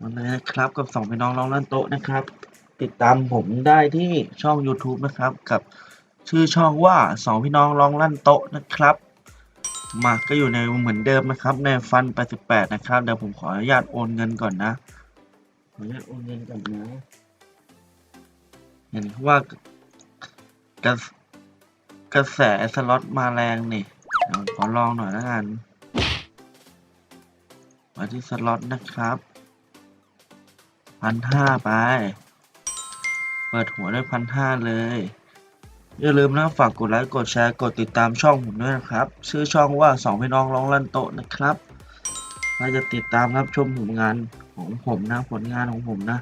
มาเลยนะครับกับสองพี่น้องร้องลั่นโต๊ะนะครับ ติดตามผมได้ที่ช่อง YouTube นะครับ กับชื่อช่องว่าสองพี่น้องร้องลั่นโต๊ะนะครับมาก็อยู่ในเหมือนเดิมนะครับ ในฟัน 88 นะครับเดี๋ยวผมขออนุญาตโอนเงินก่อนนะขออนุญาตโอนเงินก่อนนะเห็นว่ากระกระแสสล็อตมาแรงนี่ขอลองหน่อยแล้วกันมาที่สล็อตนะครับ พันห้าไป เปิดหัวด้วยพันห้าเลย อย่าลืมนะฝากกดไลค์กดแชร์กดติดตามช่องผมด้วยนะครับ ชื่อช่องว่าสองพี่น้องร้องลั่นโต๊ะนะครับถ้าจะติดตามรับชมผลงานของผมนะผลงานของผมนะ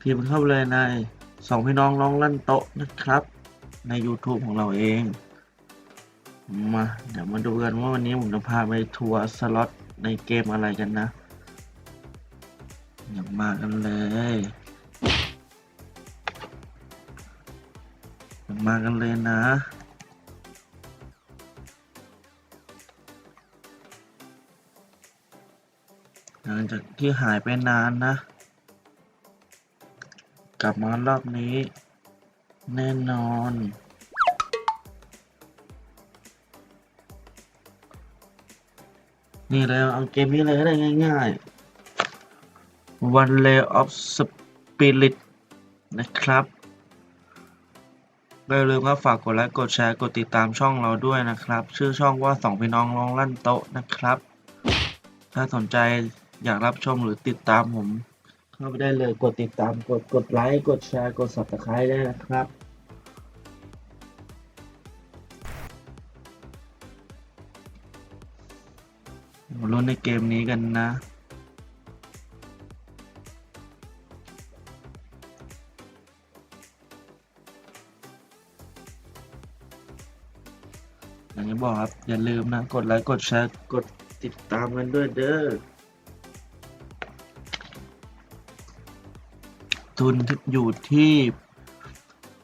พิมพ์เข้าไปเลยในสองพี่น้องร้องลั่นโต๊ะนะครับ ใน YouTube ของเราเองมาเดี๋ยวมาดูกันว่าวันนี้ผมจะพาไปทัวร์สล็อตในเกมอะไรกันนะ อย่ามากันเลยอย่ามากันเลยนะหลังจากที่หายไปนานนะ กลับมารอบนี้ แน่นอน นี่เลยเอาเกมนี้เลยได้ง่าย ๆ One Lay of Spirit นะครับอย่าลืมครับฝากกดไลค์กดแชร์กดติดตามช่องเราด้วยนะครับ ชื่อช่องว่าสองพี่น้องร้องลั่นโต๊ะนะครับ ถ้าสนใจอยากรับชมหรือติดตามผม เข้าไปได้เลยกดติดตามกดกดไลค์กดแชร์กด subscribe ได้นะครับมาลุ้นในเกมนี้กันนะ บอกครับ อย่าลืมนะ กดไลค์กดแชร์กดติดตามกันด้วยเด้อทุนอยู่ที่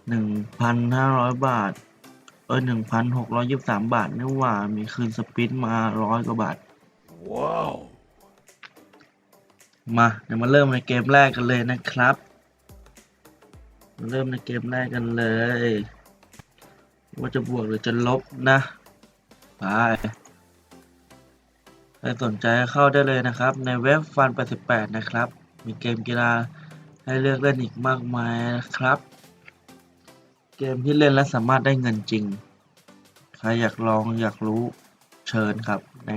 หนึ่งพันห้าร้อยบาท เออหนึ่งพันหกร้อยยี่สิบสามบาทนี่หว่ามีคืนสปินมาร้อยกว่าบาท ว้าว มาเดี๋ยวมาเริ่มในเกมแรกกันเลยนะครับ มาเริ่มในเกมแรกกันเลย ว่าจะบวกหรือจะลบนะ ไปใครสนใจเข้าได้เลยนะครับ ในเว็บฟัน88นะครับ มีเกมกีฬาให้เลือกเล่นอีกมากมายนะครับ เกมที่เล่นและสามารถได้เงินจริง ใครอยากลองอยากรู้เชิญครับ ใน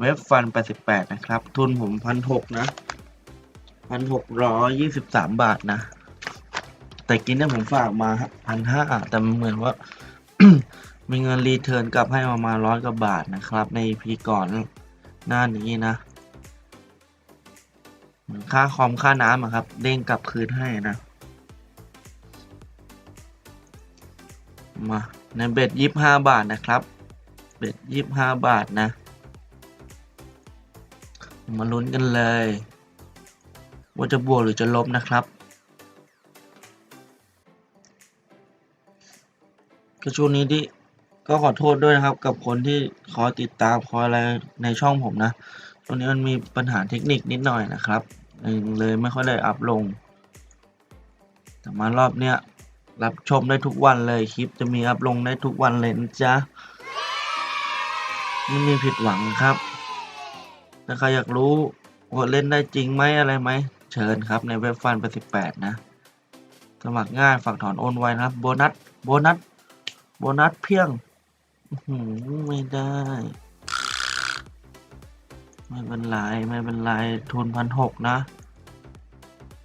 เว็บฟัน88นะครับ ทุนผมพันหกนะพันหกร้อยยี่สิบสามบาทนะ แต่กินเนี่ยผมฝากมาพันห้าแต่เหมือนว่า มีเงินรีเทิร์นกลับให้ประมาณร้อยกว่าบาทนะครับ ในพีก่อนหน้านี้นะเหมือนค่าคอมค่าน้ำอะครับ เด้งกลับคืนให้นะ มา ในเบ็ดยี่ห้าบาทนะครับ เบ็ดยี่ห้าบาทนะ มาลุ้นกันเลย ว่าจะบวกหรือจะลบนะครับก็ช่วงนี้ที่ ก็ขอโทษด้วยนะครับ กับคนที่คอยติดตามคอยอะไรในช่องผมนะช่วงนี้มันมีปัญหาเทคนิคนิดหน่อยนะครับ เลยไม่ค่อยได้อัพลง แต่มารอบเนี้ยรับชมได้ทุกวันเลยคลิปจะมีอัพลงได้ทุกวันเลยนะจ๊ะไม่มีผิดหวังครับ ถ้าใครอยากรู้ว่าเล่นได้จริงไหมอะไรไหม เชิญครับในเว็บฟันไป18นะ สมัครง่ายฝากถอนโอนไวนะครับ โบนัส โบนัส โบนัสเพียง ไม่ได้ ไม่เป็นไรไม่เป็นไรทุนพันหกนะ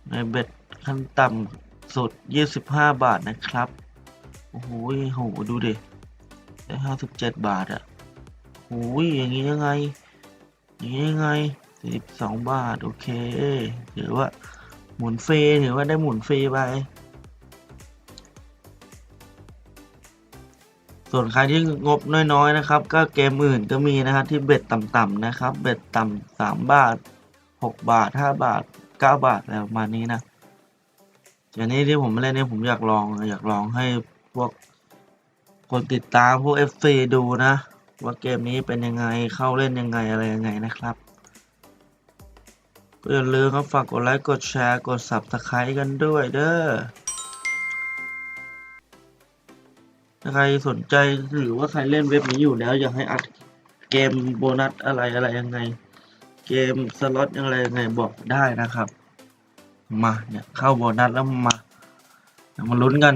ในเบ็ดขั้นต่ำสุด 25 บาทนะครับ โอ้โหโหดูดิ ได้ 57 บาทอะโอ้ยอย่างนี้ยังไง อย่างนี้ยังไงสิบสองบาท โอเคถือว่าหมุนฟรีถือว่าได้หมุนฟรีไป ส่วนใครที่งบน้อยๆนะครับ ก็เกมอื่นก็มีนะครับที่เบ็ดต่ำๆนะครับ เบ็ดต่ำสามบาทหกบาทห้าบาทเก้าบาทอะไรประมาณนี้นะแต่นี้ที่ผมเล่นเนี่ยผมอยากลองอยากลองให้พวกคนติดตามพวก FC ดูนะ ว่าเกมนี้เป็นยังไงเข้าเล่นยังไงอะไรยังไงนะครับก็อย่าลืมครับฝากกดไลค์กดแชร์กด subscribe กันด้วยเด้อ ใครสนใจหรือว่าใครเล่นเว็บนี้อยู่แล้ว อยากให้อัดเกมโบนัสอะไรอะไรยังไง เกมสล็อตอะไรยังไงบอกได้นะครับ มาเนี่ยเข้าโบนัสแล้วมามาลุ้นกัน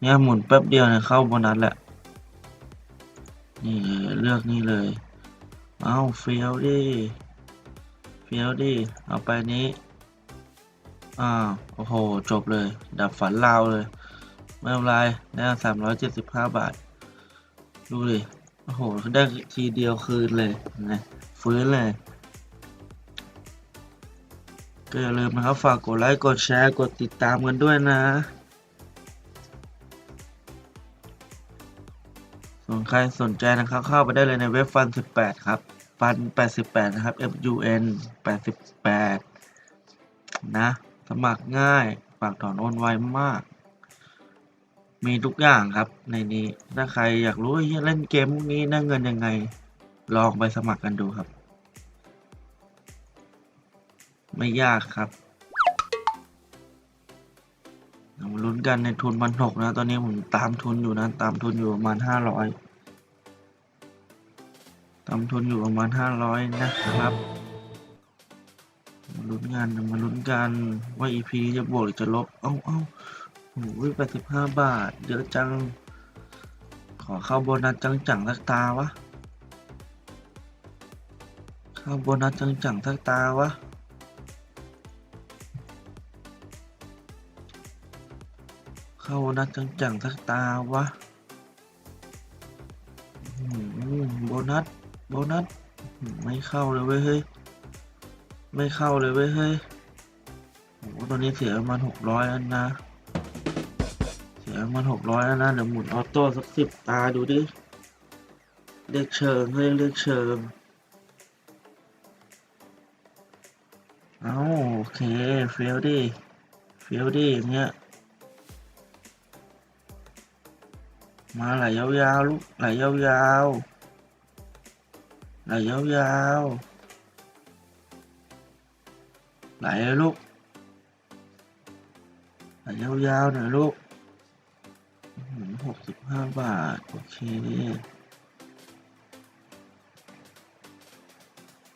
เนี่ยหมุนแป๊บเดียวเนี่ยเข้าโบนัสแหละนี่เลือกนี่เลย เอาเฟียวดิเฟียวดิเอาไปนี้อ่าวโอ้โหจบเลย ดับฝันลาวเลย ไม่เป็นไรได้สามร้อยเจ็ดสิบห้าบาท ดูดิ โอ้โห ได้ทีเดียวคืนเลยนะฟื้นเลย ก็อย่าลืมนะครับ ฝากกดไลค์ กดแชร์ กดติดตามกันด้วยนะส่วนใครสนใจนะครับเข้าไปได้เลยในเว็บฟัน 18 ครับ ฟัน 88 นะครับ F U N 88 นะ สมัครง่ายฝากถอนโอนไวมาก มีทุกอย่างครับในนี้ ถ้าใครอยากรู้ว่าเฮ้ยเล่นเกมพวกนี้ได้เงินยังไง ลองไปสมัครกันดูครับ ไม่ยากครับเรามาลุ้นกันในทุนพันหกนะ ตอนนี้ผมตามทุนอยู่นะ ตามทุนอยู่ประมาณห้าร้อยตามทุนอยู่ประมาณห้าร้อยนะครับมาลุ้นกันมาลุ้นกันว่า EP จะบวกหรือจะลบ เอ้าเอ้า โอ้ยแปดสิบห้าบาท เยอะจัง ขอเข้าโบนัสจังจังๆสักตาวะ เข้าโบนัสจังจังๆสักตาวะ เข้าโบนัสจังจังๆสักตาวะโบนัส โบนัส ไม่เข้าเลยเว้ยเฮ้ย ไม่เข้าเลยเว้ยเฮ้ยโอ้โหตอนนี้เสียประมาณหกร้อยแล้วนะ เสียประมาณหกร้อยแล้วนะ เดี๋ยวหมุนออโต้สักสิบตาดูดิ เลขเชิงเฮ้ยเลขเชิง เอาโอเคเฟลดิเฟลดิอย่างเงี้ย มาไหลยาวๆลูกไหลยาวๆไหลยาวๆไหลเลยลูกไหลยาวๆหน่อยลูก ห้าบาท โอเค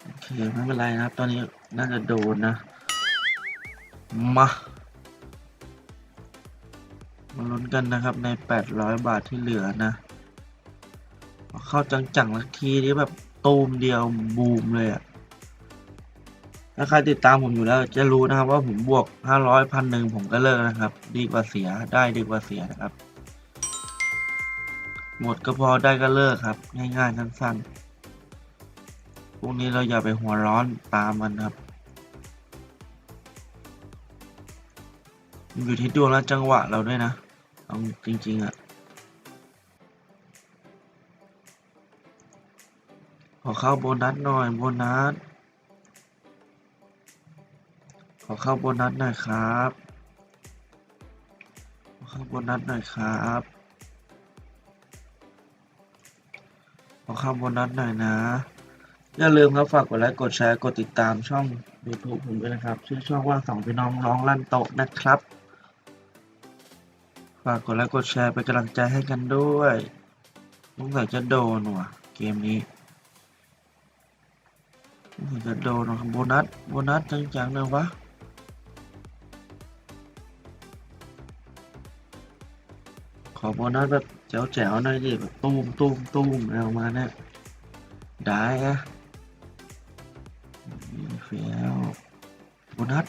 โอเค ไม่เป็นไรนะครับ ตอนนี้น่าจะโดนนะ มามาลุ้นกันนะครับใน 800 บาทที่เหลือนะ เข้าจังๆลักทีนี้แบบตูมเดียวบูมเลยอะถ้าใครติดตามผมอยู่แล้ว จะรู้นะครับว่าผมบวก 500พันหนึ่งผมก็เลิกนะครับ ดีกว่าเสียได้ดีกว่าเสียนะครับ หมดก็พอได้ก็เลิกครับ ง่ายๆสั้นๆพวกนี้เราอย่าไปหัวร้อนตามมันครับอยู่ที่ดวงและจังหวะเราด้วยนะเอาจริงๆอะขอเข้าโบนัสหน่อยโบนัสขอเข้าโบนัสหน่อยครับ ขอเข้าโบนัสหน่อยครับ ขอเข้าโบนัสหน่อยนะ อย่าลืมครับฝากกดไลค์กดแชร์กดติดตามช่อง YouTube ผมด้วยนะครับ ชื่อช่องว่าสองพี่น้องร้องลั่นโต๊ะนะครับ ฝากกดไลค์กดแชร์เป็นกำลังใจให้กันด้วยสงสัยจะโดนว่ะ เกมนี้สงสัยจะโดนว่ะโบนัสโบนัสจังๆเลยวะ อโบนัสแบบแจ๋วๆหน่อยดิแบบตุ้มตุ้มตุ้มอะไรประมาเนี้ยได้อะเฟียวโบนัส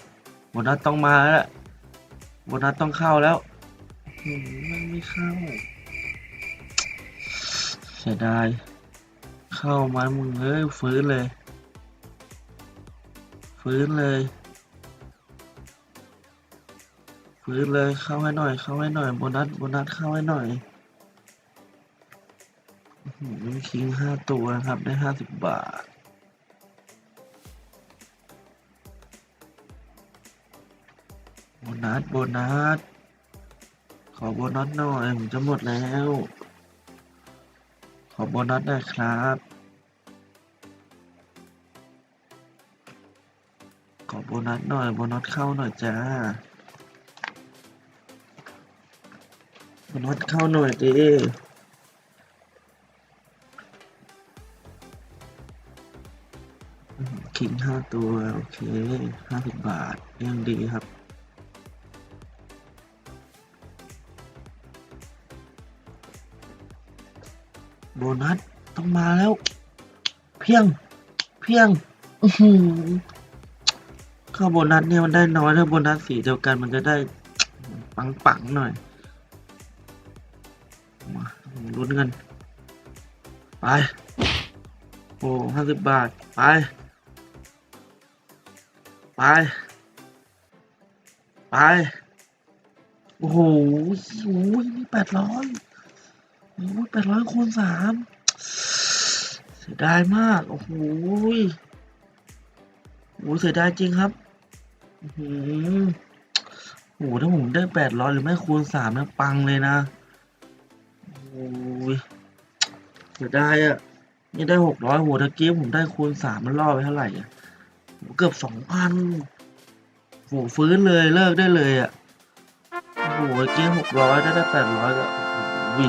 โบนัสต้องมาแล้วโบนัสต้องเข้าแล้วมันไม่เข้า เสียดาย เข้ามามึงเอ้ยฟื้นเลย ฟื้นเลย ฟื้นเลยเข้าให้หน่อย เข้าให้หน่อยโบนัสโบนัสเข้าให้หน่อยอื้อหือคิงห้าตัวครับได้ห้าสิบบาทโบนัสโบนัสขอโบนัสหน่อยผมจะหมดแล้ว ขอโบนัสหน่อยครับขอโบนัสหน่อยโบนัสเข้าหน่อยจ้า โบนัสเข้าหน่อยดิอืมขิงห้าตัว โอเคห้าสิบบาทยังดีครับโบนัสต้องมาแล้ว เพียง เพียงอื้อหือเข้าโบนัสเนี่ยมันได้น้อยถ้าโบนัสสีเดียวกันมันจะได้ปังปังๆหน่อยมา ลุ้นกัน ไป โอ้ห้าสิบบาท ไป ไป ไป โอ้โหโอ้ยนี่แปดร้อยโอ้ยแปดร้อยคูณสามเสียดายมาก โอ้โหโอ้โหเสียดายจริงครับหือโอ้โหถ้าผมได้แปดร้อยหรือไม่คูณสามเนี่ยปังเลยนะ เสียดายอะนี่ได้หกร้อยโหตะกี้ผมได้คูณสามมันล่อไปเท่าไหร่อะเกือบสองพันโหฟื้นเลยเลิกได้เลยอะโอ้โหเมื่อกี้หกร้อยได้ได้แปดร้อยก็โอ้โห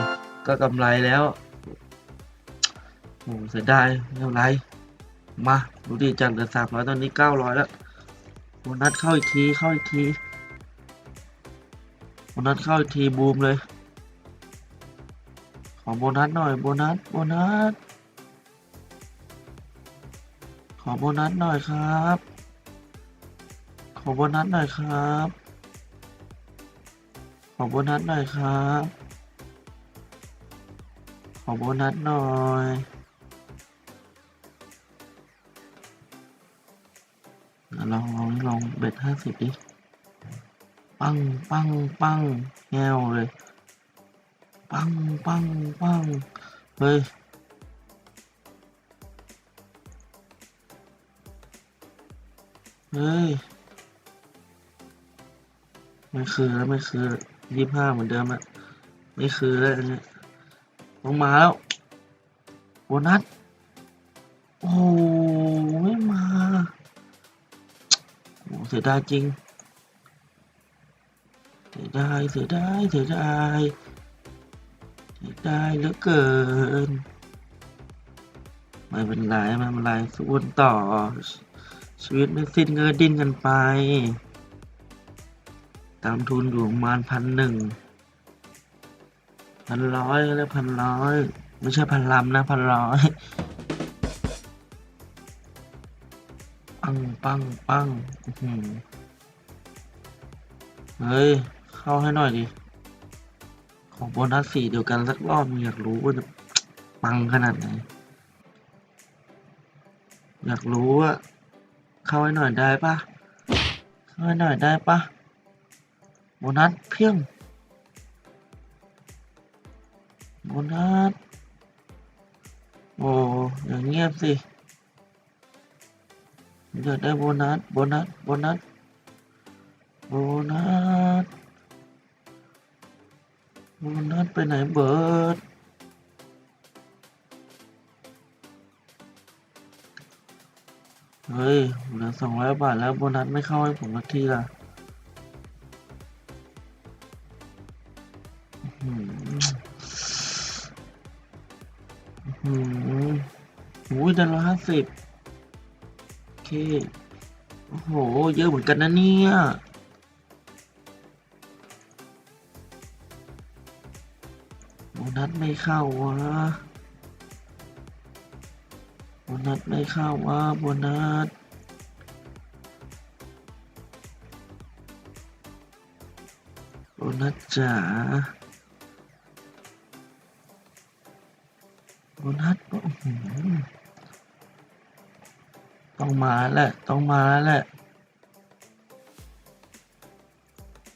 ก็กำไรแล้วโอ้โหเสียดายไม่เป็นไรมาดูดีจากเหลือสามร้อยตอนนี้เก้าร้อยแล้วโบนัสเข้าอีกทีเข้าอีกทีโบนัสเข้าอีกทีบูมเลย ขอโบนัสหน่อยโบนัสโบนัสขอโบนัสหน่อยครับ ขอโบนัสหน่อยครับ ขอโบนัสหน่อยครับ ขอโบนัสหน่อยลองลองลองเบ็ดห้าสิบดิ ปังปังปังแงวเลย ปังปังปังเฮ้ยเฮ้ยไม่คือแล้วไม่คือยี่ห้าเหมือนเดิมอะไม่คือแล้วอันเนี่ยต้องมาแล้วโบนัสโอ้ไม่มาโอ้เสียดายจริงเสียดายเสียดายเสียดาย เสียดายเหลือเกินไม่เป็นไรไม่เป็นไรสู้กันต่อ ชีวิตไม่สิ้นก็ดิ้นกันไป ตามทุนอยู่ประมาณพันหนึ่งพันร้อยแล้วพันร้อยไม่ใช่พันลำนะพันร้อยปังปังปังอื้อหือเฮ้ย เข้าให้หน่อยดิ ของโบนัสสี่เดียวกันสักรอบอยากรู้ว่าจะปังขนาดไหน อยากรู้ว่า เข้าให้หน่อยได้ปะเข้าให้หน่อยได้ปะโบนัสเพียงโบนัสโอ้อย่างเงียบสิอยากได้โบนัสโบนัสโบนัสโบนัส โบนัสไปไหนเบิร์ดเฮ้ยเหลือสองร้อยบาทแล้วโบนัสไม่เข้าให้ผมสักทีละอื้อหืออื้อหืออุ้ยได้ร้อยห้าสิบโอเค โอ้โห เยอะเหมือนกันนะเนี่ย นัสไม่เข้าวะโบนัสไม่เข้าวะโบนัสโบนัสจ๋าโบนัสต้องมาแหละ ต้องมาแหละ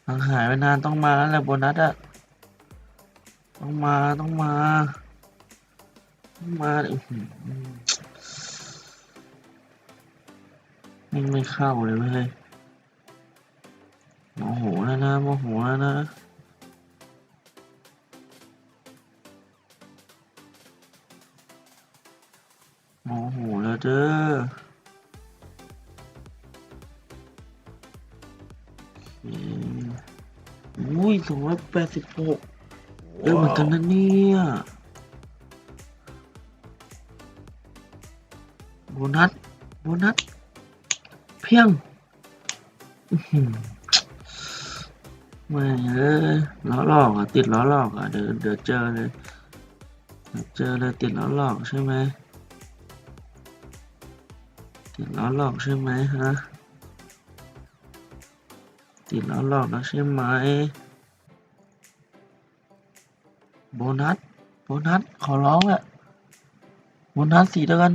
หางหายไปนานต้องมาแล้วแหละโบนัสอะ ต้องมาต้องมาต้องมาอือหือไม่ไม่เข้าเลยเว้ยโมโหแล้วนะโมโหแล้วนะโมโหแล้วเด้ออุ้ยสองร้อยแปดสิบหก เยอเหมือนกันนะเนี่ยโบนัสโบนัสเพียงไม่เอ้ยล้อหลอกอะติดล้อหลอกอะเดี๋ยวเดี๋ยวเจอเลยเดี๋ยวเจอเลยติดล้อหลอกใช่ไหมติดล้อหลอกใช่ไหมฮะติดล้อหลอกนะใช่ไหม บนัส โบนัส ขอร้องแหละโบนัสสีเดียวกัน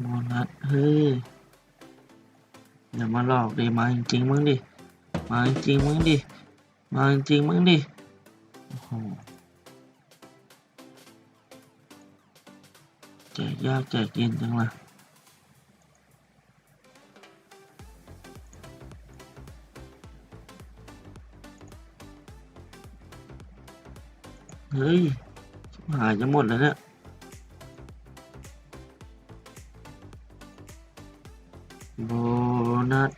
โบนัส เฮ้ย อย่ามาหลอกดิมาจริงๆมึงดิ มาจริงๆมึงดิ มาจริงๆมึงดิ ยากแจกเย็นจังล่ะเฮ้ยหายจะหมดแล้วเนี่ยโบนัส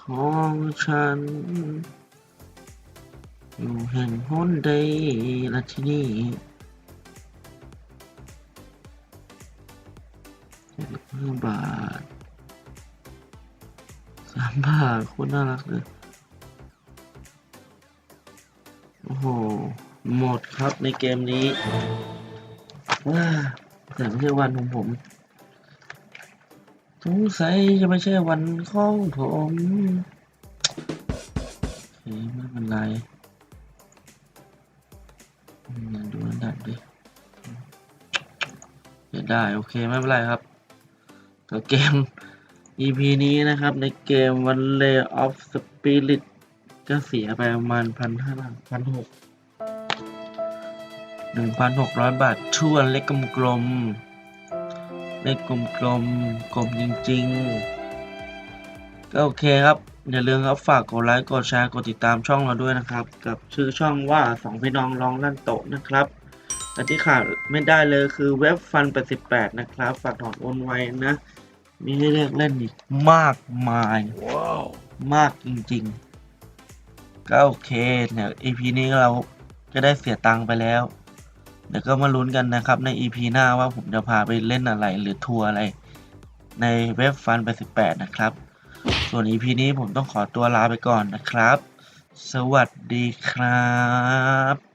ของฉัน อยู่แห่งหนใดละที่นี่ โคตรน่ารักเลยโอ้โห หมดครับในเกมนี้ว้าแต่ไม่ใช่วันของผมสงสัยจะไม่ใช่วันของผมโอเคไม่เป็นไรอืมดูอันดับดิเดี๋ยวได้ โอเค ไม่เป็นไรครับตัวเกม EP นี้นะครับในเกม One Lay of Spirit ก็เสียไปประมาณพันห้าพันหกหนึ่งพันหกร้อยบาททวนเล็กกลมๆเลขกลมกลมๆกลมจริงๆ ก็โอเคครับ อย่าลืมครับฝากกดไลค์กดแชร์กดติดตามช่องเราด้วยนะครับ กับชื่อช่องว่าสองพี่น้องร้องลั่นโตะนะครับแต่ที่ขาดไม่ได้เลยคือเว็บฟัน88นะครับ ฝากถอนโอนไว้นะ มีให้เลือกเล่นอีกมากมายมากจริงๆ ก็โอเคเนี่ย EP นี้เราจะได้เสียตังค์ไปแล้ว เดี๋ยวก็มาลุ้นกันนะครับใน EP หน้าว่าผมจะพาไปเล่นอะไรหรือทัวร์อะไร ในเว็บฟันไป18 นะครับ ส่วน EP นี้ผมต้องขอตัวลาไปก่อนนะครับ สวัสดีครับ